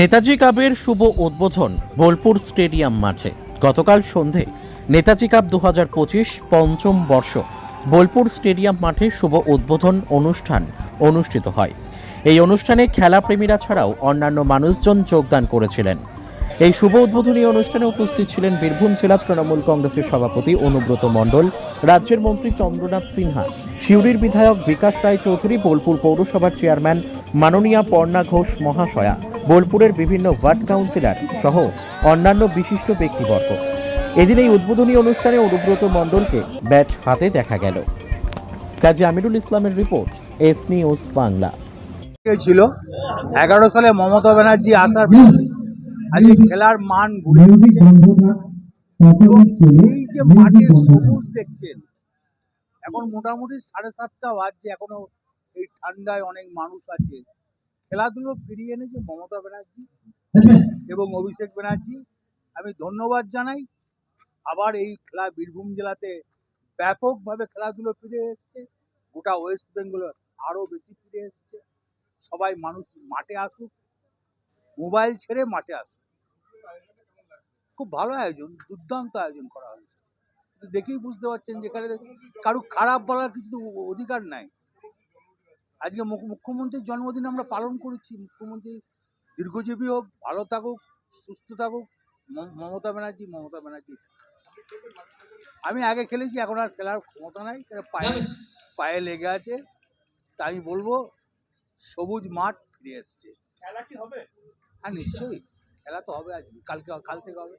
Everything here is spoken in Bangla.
নেতাজি কাপের শুভ উদ্বোধন বোলপুর স্টেডিয়াম মাঠে। গতকাল সন্ধে নেতাজি কাপ দু হাজার পঁচিশ পঞ্চম বর্ষ বোলপুর স্টেডিয়াম মাঠে শুভ উদ্বোধন অনুষ্ঠান অনুষ্ঠিত হয়। এই অনুষ্ঠানে খেলাপ্রেমীরা ছাড়াও অন্যান্য মানুষজন যোগদান করেছিলেন। এই শুভ উদ্বোধনী অনুষ্ঠানে উপস্থিত ছিলেন বীরভূম জেলা তৃণমূল কংগ্রেসের সভাপতি অনুব্রত মণ্ডল, রাজ্যের মন্ত্রী চন্দ্রনাথ সিনহা, সিউড়ির বিধায়ক বিকাশ রায় চৌধুরী বোলপুর পৌরসভার চেয়ারম্যান মাননীয়া পর্ণা ঘোষ মহাশয়া বোলপুরের বিভিন্ন ওয়ার্ড কাউন্সিলর সহ অন্যান্য বিশিষ্ট ব্যক্তিবর্গ। এদিন এই উদ্বোধনী অনুষ্ঠানে অনুব্রত মণ্ডলকে ব্যাট হাতে দেখা গেল। কাজী আমিরুল ইসলামের রিপোর্ট, এস নিউজ বাংলা। ছিল। এগারো সালে মমতা ব্যানার্জি আসার পর আজকে খেলার মান ঘুরে এই যে মাঠে সবুজ দেখছেন, এখন মোটামুটি সাড়ে সাতটা বাজছে, এখনও এই ঠান্ডায় অনেক মানুষ আছে। খেলাধুলো ফিরিয়ে এনেছে মমতা ব্যানার্জি এবং অভিষেক ব্যানার্জি। আমি ধন্যবাদ জানাই। আবার এই খেলা বীরভূম জেলাতে ব্যাপকভাবে খেলাধুলো ফিরে এসছে। গোটা ওয়েস্ট বেঙ্গলে আরও বেশি ফিরে এসছে। সবাই মানুষ মাঠে আসুক মোবাইল ছেড়ে মাঠে আসুক। খুব ভালো আয়োজন দুর্দান্ত আয়োজন করা হয়েছে। দেখেই বুঝতে পারছেন যেখানে কারও খারাপ বলার কিছু অধিকার নাই। আজকে মুখ্যমন্ত্রীর জন্মদিন আমরা পালন করেছি। মুখ্যমন্ত্রী দীর্ঘজীবী হোক ভালো থাকুক সুস্থ থাকুক মম- মমতা ব্যানার্জি মমতা ব্যানার্জি। আমি আগে খেলেছি এখন আর খেলার ক্ষমতা নাই পায়ে পায়ে লেগে আছে। তাই আমি বলব সবুজ মাঠ ফিরে এসছে। খেলা কি হবে? হ্যাঁ নিশ্চয়ই। খেলা তো হবে আজকে কালকে কাল থেকে হবে।